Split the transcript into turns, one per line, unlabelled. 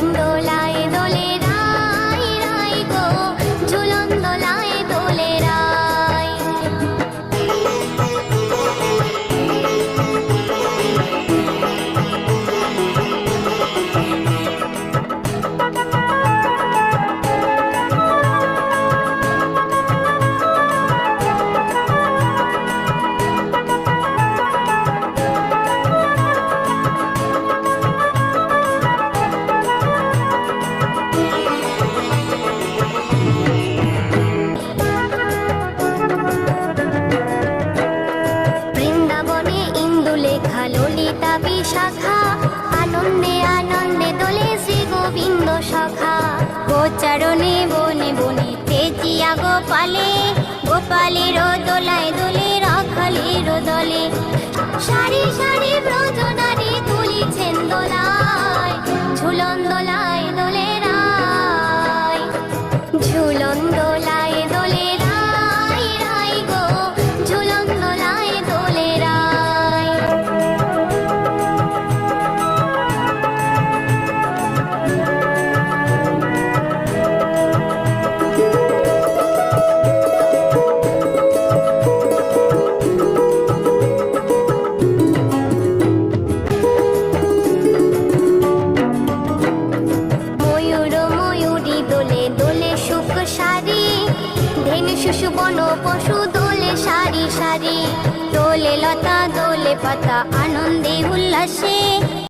கொண்டோள ললিতা বিশাখা, আনন্দে আনন্দে দোলে শ্রী গোবিন্দ সখা। গোচারণে বনে বনে তেজিয়া গোপালে গোপালের দোলায় দোলে রাখালের দলে। সারি সারি শিশু বন পশু দোলে সারি সারি দোলে লতা দোলে পাতা আনন্দে উল্লাসে।